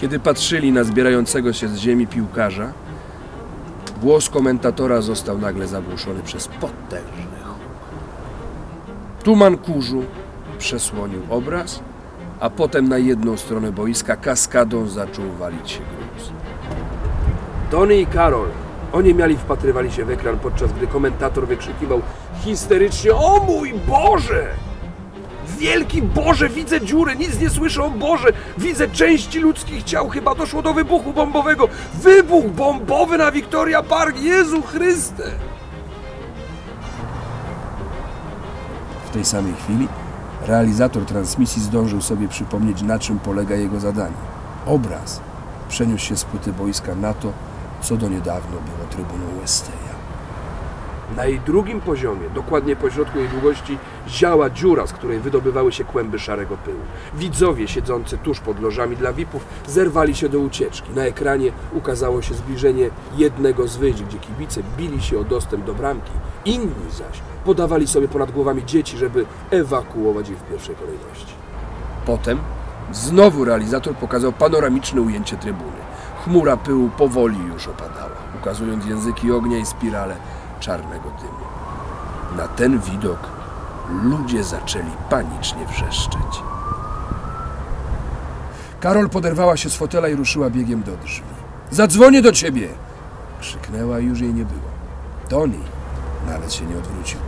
Kiedy patrzyli na zbierającego się z ziemi piłkarza, głos komentatora został nagle zagłuszony przez potężny huk. Tuman kurzu przesłonił obraz, a potem na jedną stronę boiska kaskadą zaczął walić się gruz. Tony i Karol, oni miali wpatrywali się w ekran, podczas gdy komentator wykrzykiwał histerycznie O mój Boże! Wielki Boże, widzę dziury, nic nie słyszę o Boże, widzę części ludzkich ciał, chyba doszło do wybuchu bombowego. Wybuch bombowy na Victoria Park, Jezu Chryste! W tej samej chwili realizator transmisji zdążył sobie przypomnieć, na czym polega jego zadanie. Obraz przeniósł się z płyty boiska na to, co do niedawno było trybuną Westeja. Na jej drugim poziomie, dokładnie po środku jej długości, ziała dziura, z której wydobywały się kłęby szarego pyłu. Widzowie siedzący tuż pod lożami dla VIP-ów zerwali się do ucieczki. Na ekranie ukazało się zbliżenie jednego z wyjść, gdzie kibice bili się o dostęp do bramki. Inni zaś podawali sobie ponad głowami dzieci, żeby ewakuować je w pierwszej kolejności. Potem znowu realizator pokazał panoramiczne ujęcie trybuny. Chmura pyłu powoli już opadała, ukazując języki ognia i spirale czarnego dymu. Na ten widok ludzie zaczęli panicznie wrzeszczeć. Karol poderwała się z fotela i ruszyła biegiem do drzwi. Zadzwonię do ciebie! Krzyknęła i już jej nie było. Tony nawet się nie odwrócił.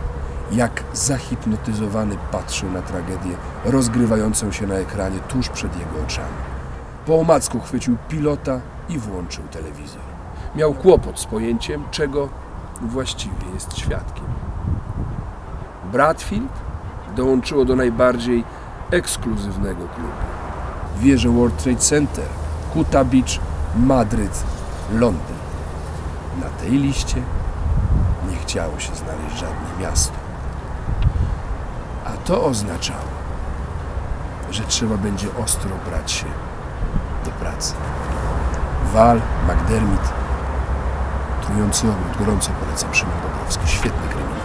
Jak zahipnotyzowany patrzył na tragedię rozgrywającą się na ekranie tuż przed jego oczami. Po omacku chwycił pilota i włączył telewizor. Miał kłopot z pojęciem, czego właściwie jest świadkiem. Bradfield dołączyło do najbardziej ekskluzywnego klubu. Wieże World Trade Center, Kuta Beach, Madryt, Londyn. Na tej liście nie chciało się znaleźć żadne miasto. A to oznaczało, że trzeba będzie ostro brać się do pracy. Wal, McDermott, trujący ogród, gorąco polecam Szymon Bobrowski, świetny kryminał.